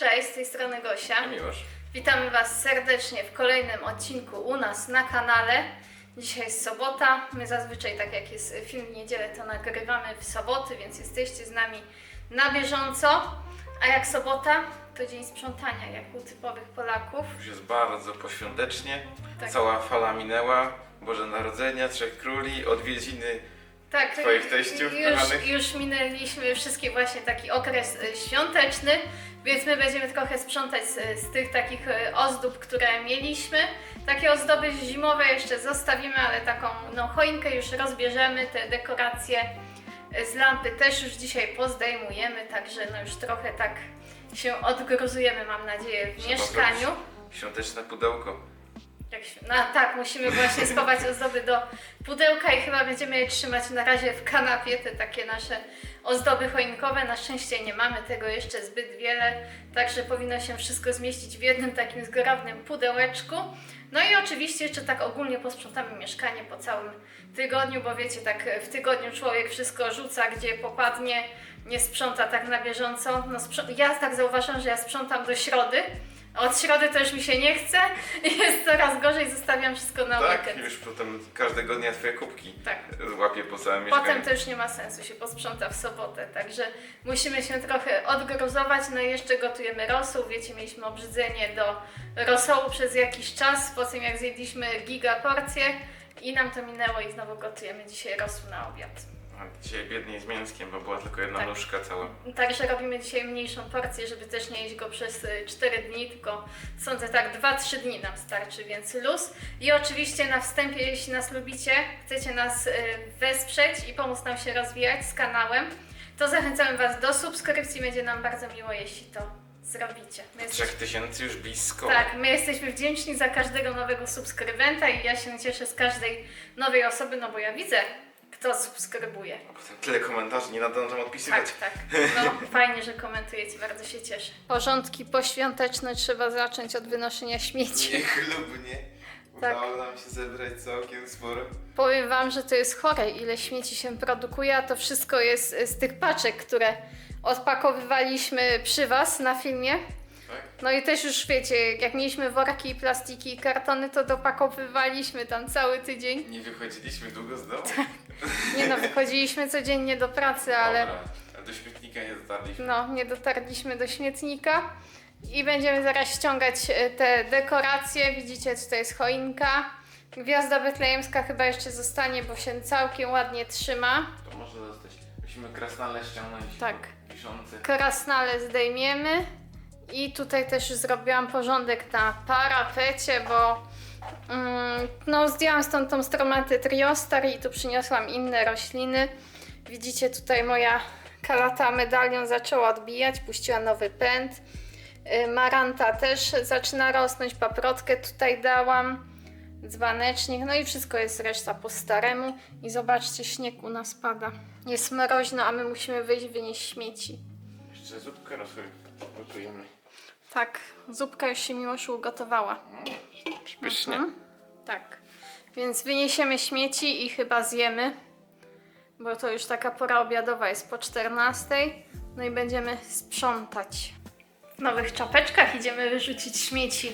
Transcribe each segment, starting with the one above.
Cześć, z tej strony Gosia. Witamy Was serdecznie w kolejnym odcinku u nas na kanale. Dzisiaj jest sobota. My zazwyczaj, tak jak jest film w niedzielę, to nagrywamy w soboty, więc jesteście z nami na bieżąco. A jak sobota, to dzień sprzątania, jak u typowych Polaków. Już jest bardzo poświątecznie. Tak. Cała fala minęła. Boże Narodzenia, Trzech Króli, odwiedziny. Tak, Twoich teściów już, kochanych? już minęliśmy wszystkie właśnie taki okres y, świąteczny, więc my będziemy trochę sprzątać z, z tych takich y, ozdób, które mieliśmy. Takie ozdoby zimowe jeszcze zostawimy, ale taką no, choinkę już rozbierzemy, te dekoracje y, z lampy też już dzisiaj pozdejmujemy, także no już trochę tak się odgruzujemy, mam nadzieję, w Trzeba mieszkaniu. Świąteczne pudełko. No tak, musimy właśnie schować ozdoby do pudełka i chyba będziemy je trzymać na razie w kanapie, te takie nasze ozdoby choinkowe. Na szczęście nie mamy tego jeszcze zbyt wiele, także powinno się wszystko zmieścić w jednym takim zgrabnym pudełeczku. No i oczywiście jeszcze tak ogólnie posprzątamy mieszkanie po całym tygodniu, bo wiecie, tak w tygodniu człowiek wszystko rzuca, gdzie popadnie, nie sprząta tak na bieżąco. No, ja tak zauważam, że ja sprzątam do środy, od środy to już mi się nie chce i jest coraz gorzej, zostawiam wszystko na tak, weekend. już potem każdego dnia twoje kubki Tak. złapie po całym mieszkaniu. Potem to już nie ma sensu, się posprząta w sobotę, także musimy się trochę odgruzować. No i jeszcze gotujemy rosół. Wiecie, mieliśmy obrzydzenie do rosołu przez jakiś czas, po tym jak zjedliśmy giga porcję i nam to minęło i znowu gotujemy dzisiaj rosół na obiad. Dzisiaj biedniej z mięskiem, bo była tylko jedna Tak. nóżka cała. Także robimy dzisiaj mniejszą porcję, żeby też nie jeść go przez y, 4 dni, tylko sądzę tak 2-3 dni nam starczy, więc luz. I oczywiście na wstępie, jeśli nas lubicie, chcecie nas y, wesprzeć i pomóc nam się rozwijać z kanałem, to zachęcamy Was do subskrypcji, będzie nam bardzo miło, jeśli to zrobicie. My jesteśmy- Trzech tysięcy już blisko. tak, my jesteśmy wdzięczni za każdego nowego subskrybenta i ja się cieszę z każdej nowej osoby, no bo ja widzę, kto subskrybuje. A potem tyle komentarzy, nie nadążam odpisywać. Tak, tak. No fajnie, że komentujecie, bardzo się cieszę. Porządki poświąteczne trzeba zacząć od wynoszenia śmieci. Niechlubnie. Tak. Udało nam się zebrać całkiem sporo. Powiem Wam, że to jest chore, ile śmieci się produkuje, a to wszystko jest z tych paczek, które odpakowywaliśmy przy Was na filmie. Tak? No i też już wiecie, jak mieliśmy worki, plastiki i kartony, to dopakowywaliśmy tam cały tydzień. Nie wychodziliśmy długo z domu. Nie no, wychodziliśmy codziennie do pracy, ale Dobra, a do śmietnika nie dotarliśmy. no, nie dotarliśmy do śmietnika. I będziemy zaraz ściągać e, te dekoracje. Widzicie, tutaj jest choinka. Gwiazda betlejemska chyba jeszcze zostanie, bo się całkiem ładnie trzyma. To może zostać. Musimy krasnale ściągnąć. Tak. Wiszące. Krasnale zdejmiemy. I tutaj też zrobiłam porządek na parapecie, bo mm, no, zdjęłam stąd tą stromatę triostar i tu przyniosłam inne rośliny. Widzicie, tutaj moja kalata medalion zaczęła odbijać, puściła nowy pęd. Y, Maranta też zaczyna rosnąć, paprotkę tutaj dałam, dzbanecznik, no i wszystko jest reszta po staremu. I zobaczcie, śnieg u nas pada. Jest mroźno, a my musimy wyjść wynieść śmieci. Jeszcze zupkę rosół gotujemy. Tak, zupka już się Miłoszu ugotowała. Pysznie. Mhm. Tak, więc wyniesiemy śmieci i chyba zjemy, bo to już taka pora obiadowa jest po 14. No i będziemy sprzątać. W nowych czapeczkach idziemy wyrzucić śmieci.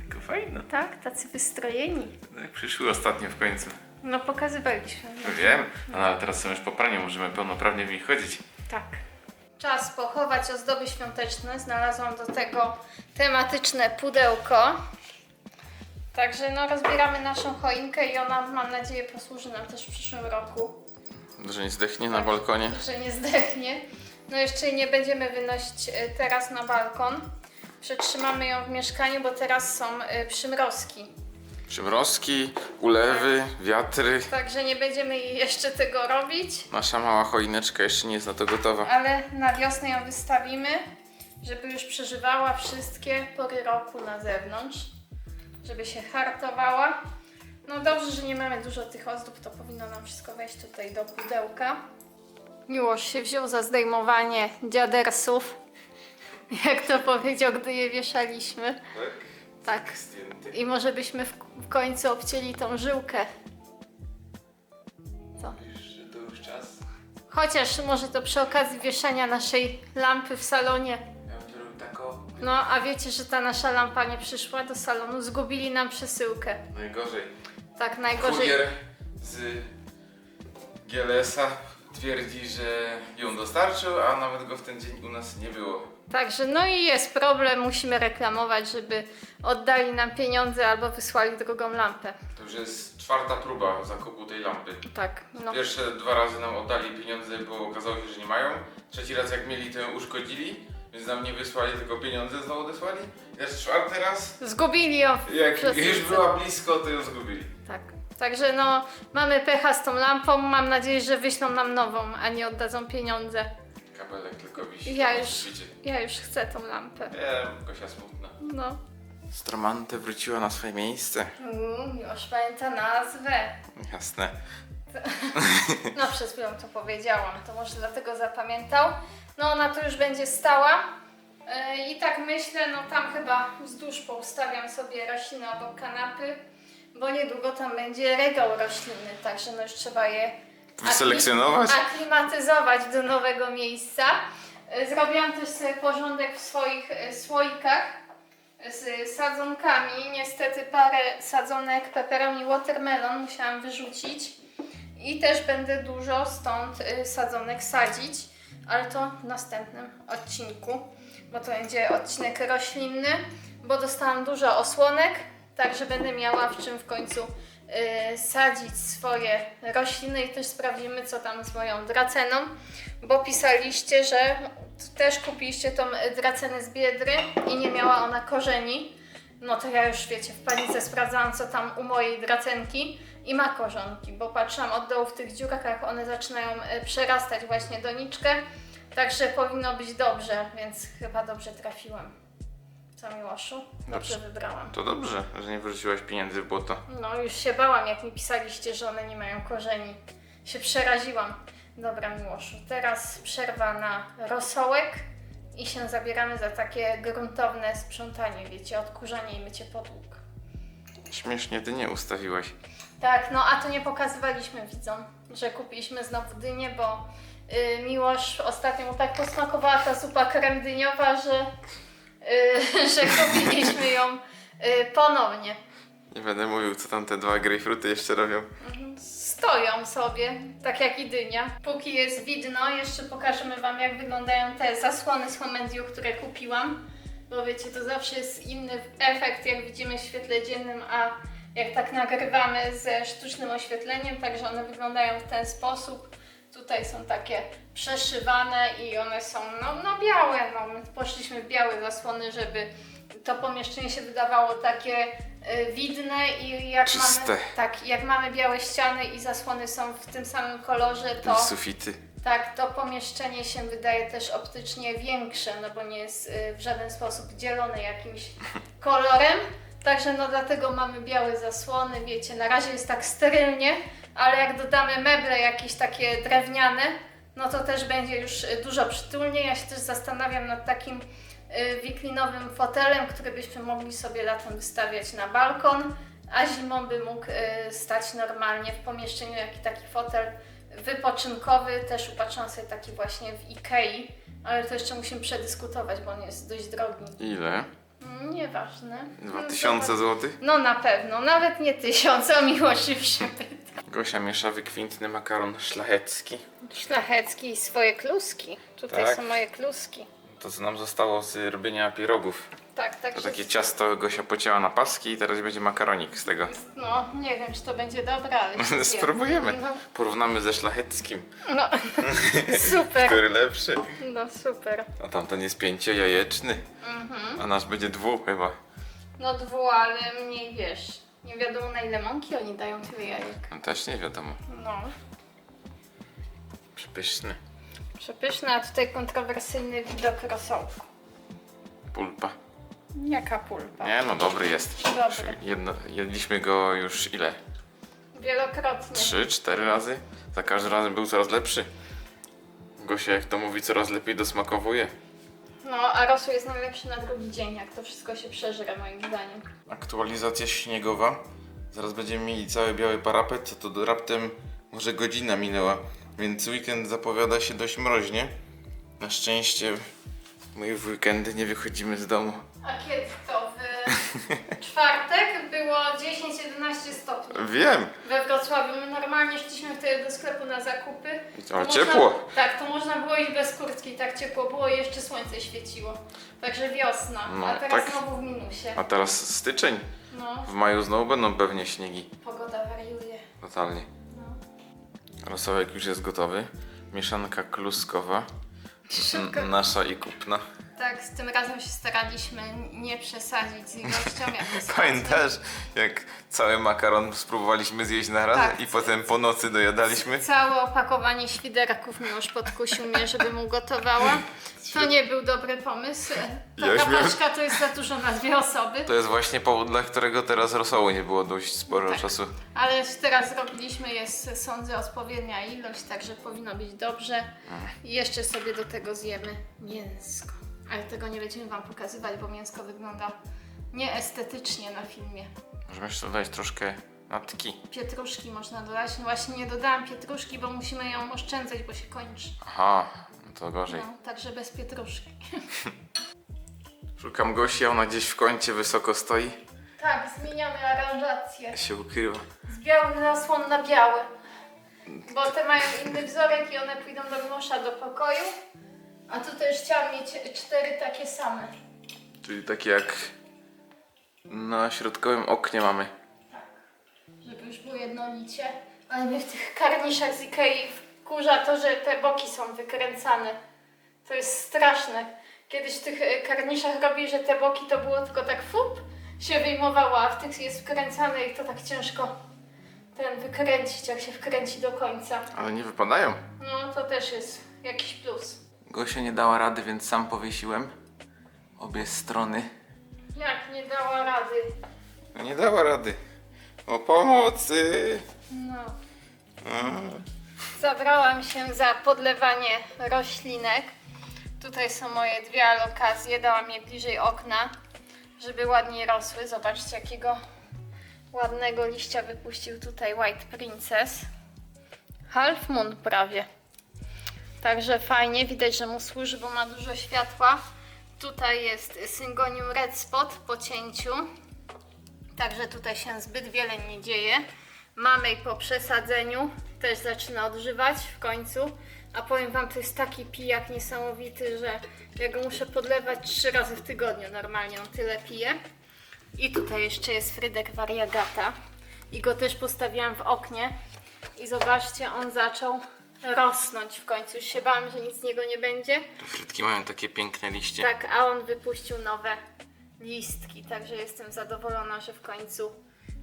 Tylko fajne. Tak, tacy wystrojeni. Jak przyszły ostatnio w końcu. No pokazywaliśmy. Wiem, no, ale teraz są już po praniu, możemy pełnoprawnie w nich chodzić. Tak. Czas pochować ozdoby świąteczne. Znalazłam do tego tematyczne pudełko. Także no rozbieramy naszą choinkę i ona mam nadzieję posłuży nam też w przyszłym roku, Że nie zdechnie na Tak. balkonie. że nie zdechnie. No jeszcze jej nie będziemy wynosić e, teraz na balkon. Przetrzymamy ją w mieszkaniu, bo teraz są e, przymrozki. Przymrozki, ulewy, wiatry. Także nie będziemy jej jeszcze tego robić. Nasza mała choineczka jeszcze nie jest na to gotowa. Ale na wiosnę ją wystawimy, żeby już przeżywała wszystkie pory roku na zewnątrz, żeby się hartowała. No dobrze, że nie mamy dużo tych ozdób, to powinno nam wszystko wejść tutaj do pudełka. Miłość się wziął za zdejmowanie dziadersów, jak to powiedział, gdy je wieszaliśmy. Tak. Zdjęty. I może byśmy w, w końcu obcięli tą żyłkę. Co? Że to już czas? Chociaż może to przy okazji wieszania naszej lampy w salonie. Ja bym No, a wiecie, że ta nasza lampa nie przyszła do salonu? Zgubili nam przesyłkę. Najgorzej. Tak, najgorzej. Kurier z GLS-a twierdzi, że ją dostarczył, a nawet go w ten dzień u nas nie było. Także, no i jest problem, musimy reklamować, żeby oddali nam pieniądze albo wysłali drugą lampę. To już jest czwarta próba zakupu tej lampy. Tak, no. Pierwsze dwa razy nam oddali pieniądze, bo okazało się, że nie mają. Trzeci raz jak mieli, to ją uszkodzili, więc nam nie wysłali, tylko pieniądze znowu odesłali. Teraz czwarty raz, Zgubili ją jak już była blisko, to ją zgubili. Tak. Także no, mamy pecha z tą lampą. Mam nadzieję, że wyślą nam nową, a nie oddadzą pieniądze. Kabelek tylko wisi. Ja już-. Ja już chcę tą lampę. Nie, Gosia smutna. No. Stromante wróciła na swoje miejsce. Uuu, już pamięta nazwę. Jasne. No przez chwilę to powiedziałam, to może dlatego zapamiętał. No ona tu już będzie stała. Yy, I tak myślę, no tam chyba wzdłuż poustawiam sobie rośliny obok kanapy, bo niedługo tam będzie regał roślinny, także no już trzeba je Wyselekcjonować? akli- aklimatyzować do nowego miejsca. Yy, Zrobiłam też sobie porządek w swoich yy, słoikach z sadzonkami. Niestety parę sadzonek pepperoni watermelon musiałam wyrzucić. I też będę dużo stąd sadzonek sadzić, ale to w następnym odcinku, bo to będzie odcinek roślinny, bo dostałam dużo osłonek, także będę miała w czym w końcu sadzić swoje rośliny i też sprawdzimy co tam z moją draceną, bo pisaliście, że też kupiliście tą y, dracenę z Biedry i nie miała ona korzeni. No to ja już wiecie, w panice sprawdzałam co tam u mojej dracenki i ma korzonki, bo patrzyłam od dołu w tych dziurach, jak one zaczynają e, przerastać właśnie doniczkę, także powinno być dobrze, więc chyba dobrze trafiłam. Co Miłoszu? Dobrze Dobrze. wybrałam. To dobrze, że nie wyrzuciłaś pieniędzy w błoto. No już się bałam, jak mi pisaliście, że one nie mają korzeni. Się przeraziłam. Dobra Miłoszu, teraz przerwa na rosołek i się zabieramy za takie gruntowne sprzątanie, wiecie, odkurzanie i mycie podłóg. Śmiesznie ty nie ustawiłaś. Tak, no a to nie pokazywaliśmy widzom, że kupiliśmy znowu dynię, bo y, Miłosz ostatnio mu tak posmakowała ta zupa krem dyniowa, że, że kupiliśmy ją y, ponownie. Nie będę mówił, co tam te dwa grejpfruty jeszcze robią. Stoją sobie, tak jak i dynia. Póki jest widno, jeszcze pokażemy Wam, jak wyglądają te zasłony z Homendiu, które kupiłam. Bo wiecie, to zawsze jest inny efekt, jak widzimy w świetle dziennym, a jak tak nagrywamy ze sztucznym oświetleniem, także one wyglądają w ten sposób. Tutaj są takie przeszywane i one są no, no białe. No, my poszliśmy w białe zasłony, żeby to pomieszczenie się wydawało takie y, widne i jak Czyste. mamy tak, jak mamy białe ściany i zasłony są w tym samym kolorze, to I sufity. tak, to pomieszczenie się wydaje też optycznie większe, no bo nie jest y, w żaden sposób dzielone jakimś kolorem. Także no dlatego mamy białe zasłony, wiecie, na razie jest tak sterylnie, ale jak dodamy meble jakieś takie drewniane, no to też będzie już y, dużo przytulniej. Ja się też zastanawiam nad takim y, wiklinowym fotelem, który byśmy mogli sobie latem wystawiać na balkon, a zimą by mógł y, stać normalnie w pomieszczeniu, jaki taki fotel wypoczynkowy. Też upatrzyłam sobie taki właśnie w Ikei, ale to jeszcze musimy przedyskutować, bo on jest dość drogi. Ile? Nieważne. Dwa No, tysiące zobacz. złotych? No na pewno, nawet nie tysiąc, o miłość się pyta. Gosia miesza wykwintny makaron szlachecki. Szlachecki i swoje kluski. Tutaj Tak. są moje kluski. To co nam zostało z robienia pierogów. Tak, tak. To takie ciasto Gosia pocięła na paski i teraz będzie makaronik z tego. No, nie wiem, czy to będzie dobre, ale się zje. Spróbujemy. No, Porównamy ze szlacheckim. no. super. Który lepszy? No super. A tamten jest pięciojajeczny. Mhm. A nasz będzie dwu chyba. No dwu, ale mniej wiesz. Nie wiadomo na ile mąki oni dają tyle jajek. No też nie wiadomo. No. Przepyszny. Przepyszny, a tutaj kontrowersyjny widok rosołku. Pulpa. Jaka pulpa. Nie no, dobry jest. Dobry. Jedno, jedliśmy go już ile? Wielokrotnie. Trzy, cztery razy? Za każdym razem był coraz lepszy. Gosia, jak to mówi, coraz lepiej dosmakowuje. No, a rosół jest najlepszy na drugi dzień, jak to wszystko się przeżre, moim zdaniem. Aktualizacja śniegowa. Zaraz będziemy mieli cały biały parapet, to do- raptem może godzina minęła, więc weekend zapowiada się dość mroźnie. Na szczęście My w weekendy nie wychodzimy z domu. A kiedy to? W czwartek było 10-11 stopni. Wiem. We Wrocławiu my normalnie szliśmy wtedy do sklepu na zakupy. To Ale można- ciepło. Tak, to można było iść bez kurtki, tak ciepło było i jeszcze słońce świeciło. Także wiosna, No, a teraz tak. znowu w minusie. A teraz styczeń. No, W maju znowu będą pewnie śniegi. pogoda wariuje. Totalnie. No. Rosołek już jest gotowy. Mieszanka kluskowa. Nasza i kupna. Tak, z tym razem się staraliśmy nie przesadzić z ilością. jak. Pamiętasz, jak cały makaron spróbowaliśmy zjeść na raz Tak. i potem po nocy dojadaliśmy? Całe opakowanie świderków Miłosz podkusił mnie, żeby mu gotowała. To nie był dobry pomysł. Taka już paczka to jest za dużo na dwie osoby. To jest właśnie powód, dla którego teraz rosołu nie było dość sporo Tak. czasu. Ale teraz zrobiliśmy, jest sądzę odpowiednia ilość, także powinno być dobrze. I jeszcze sobie do tego zjemy mięsko. Ale tego nie będziemy Wam pokazywać, bo mięsko wygląda nieestetycznie na filmie. Możemy jeszcze dodać troszkę natki. Pietruszki można dodać. No właśnie nie dodałam pietruszki, bo musimy ją oszczędzać, bo się kończy. Aha, no to gorzej. No, także bez pietruszki. Szukam Gosi, a ona gdzieś w kącie wysoko stoi. Tak, zmieniamy aranżację. się ukrywa. Z białych na słon na biały. Bo te mają inny wzorek i one pójdą do Miłosza do pokoju. A tu też chciałam mieć cztery takie same. Czyli takie jak na środkowym oknie mamy. Żeby już było jednolicie. Ale mnie w tych karniszach z Ikei wkurza to, że te boki są wykręcane. To jest straszne. Kiedyś w tych e, karniszach robi, że te boki to było tylko tak fup się wyjmowało, a w tych jest wkręcane i to tak ciężko ten wykręcić, jak się wkręci do końca. Ale nie wypadają. No to też jest jakiś plus. Gosia nie dała rady, więc sam powiesiłem. Obie strony. Jak nie dała rady. No nie dała rady. O pomocy! No. A. Zabrałam się za podlewanie roślinek. Tutaj są moje dwie alokacje. Dałam je bliżej okna, żeby ładniej rosły. Zobaczcie, jakiego ładnego liścia wypuścił tutaj White Princess. Half Moon prawie. Także fajnie, widać, że mu służy, bo ma dużo światła. Tutaj jest Syngonium Red Spot po cięciu. Także tutaj się zbyt wiele nie dzieje. Mamy po przesadzeniu też zaczyna odżywać w końcu. A powiem Wam, to jest taki pijak niesamowity, że ja go muszę podlewać trzy razy w tygodniu. Normalnie on tyle pije. I tutaj jeszcze jest Frydek Variegata. I go też postawiłam w oknie. I zobaczcie, on zaczął rosnąć w końcu. Już się bałam, że nic z niego nie będzie. Te frytki mają takie piękne liście. Tak, a on wypuścił nowe listki, także jestem zadowolona, że w końcu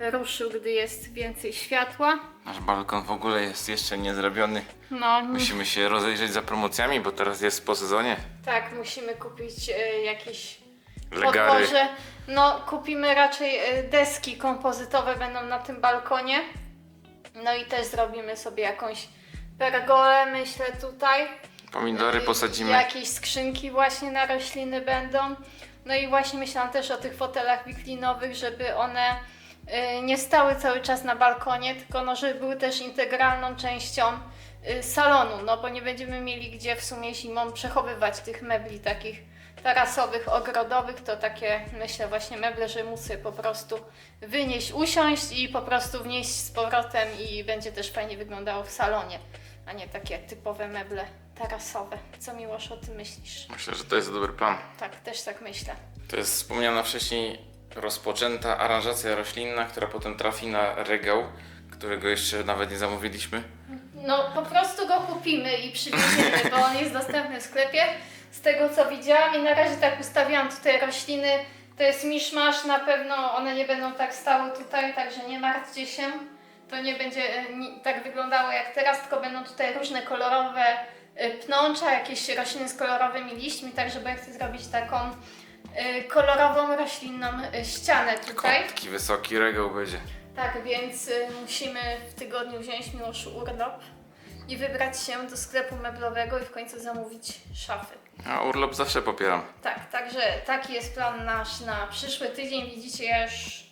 ruszył, gdy jest więcej światła. Nasz balkon w ogóle jest jeszcze nie zrobiony. No, Musimy się rozejrzeć za promocjami, bo teraz jest po sezonie. tak, musimy kupić e, jakieś Legary. podłoże. No, kupimy raczej e, deski kompozytowe będą na tym balkonie. No i też zrobimy sobie jakąś pergolę, myślę tutaj. Pomidory posadzimy. Jakieś skrzynki właśnie na rośliny będą. No i właśnie myślałam też o tych fotelach wiklinowych, żeby one y, nie stały cały czas na balkonie, tylko no, żeby były też integralną częścią y, salonu, no bo nie będziemy mieli gdzie w sumie zimą przechowywać tych mebli takich tarasowych, ogrodowych, to takie myślę właśnie meble, że muszę po prostu wynieść, usiąść i po prostu wnieść z powrotem i będzie też fajnie wyglądało w salonie, a nie takie typowe meble tarasowe. Co Miłosz o tym myślisz? Myślę, że to jest dobry plan. Tak, też tak myślę. To jest wspomniana wcześniej rozpoczęta aranżacja roślinna, która potem trafi na regał, którego jeszcze nawet nie zamówiliśmy. No po prostu go kupimy i przywieziemy, bo on jest dostępny w sklepie. Z tego co widziałam i na razie tak ustawiłam tutaj rośliny. To jest miszmasz, na pewno one nie będą tak stały tutaj, także nie martwcie się. To nie będzie e, tak wyglądało jak teraz, tylko będą tutaj różne kolorowe e, pnącza, jakieś rośliny z kolorowymi liśćmi, także bo ja chcę zrobić taką e, kolorową roślinną ścianę tutaj. Taki wysoki regał będzie. Tak, więc musimy w tygodniu wziąć Miłoszu urlop i wybrać się do sklepu meblowego i w końcu zamówić szafy. A urlop zawsze popieram. Tak, także taki jest plan nasz na przyszły tydzień. Widzicie, ja już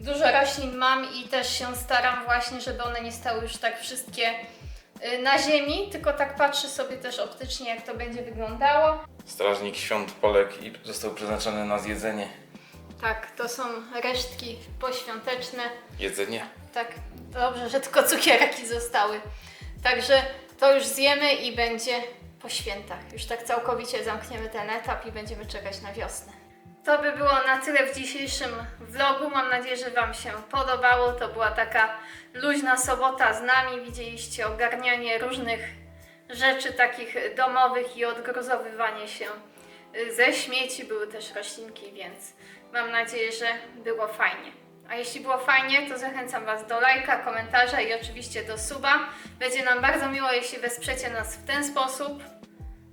dużo roślin mam i też się staram właśnie, żeby one nie stały już tak wszystkie y, na ziemi, tylko tak patrzy sobie też optycznie, jak to będzie wyglądało. Strażnik świąt Polek i został przeznaczony na zjedzenie. Tak, to są resztki poświąteczne. Jedzenie? Tak, dobrze, że tylko cukierki zostały. Także to już zjemy i będzie po świętach. Już tak całkowicie zamkniemy ten etap i będziemy czekać na wiosnę. To by było na tyle w dzisiejszym vlogu. Mam nadzieję, że Wam się podobało. To była taka luźna sobota z nami. Widzieliście ogarnianie różnych rzeczy takich domowych i odgruzowywanie się y, ze śmieci. Były też roślinki, więc mam nadzieję, że było fajnie. A jeśli było fajnie, to zachęcam Was do lajka, komentarza i oczywiście do suba. Będzie nam bardzo miło, jeśli wesprzecie nas w ten sposób,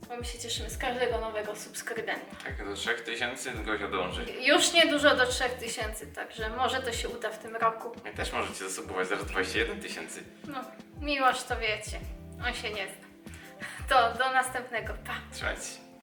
bo my się cieszymy z każdego nowego subskrybenta. Tak, do 3000 Gozio dąży. Już niedużo do 3000, także może to się uda w tym roku. Wy też możecie zasubować zaraz 21 tysięcy. No, miłość to wiecie, on się nie zna. To do następnego, pa! Trzymajcie się.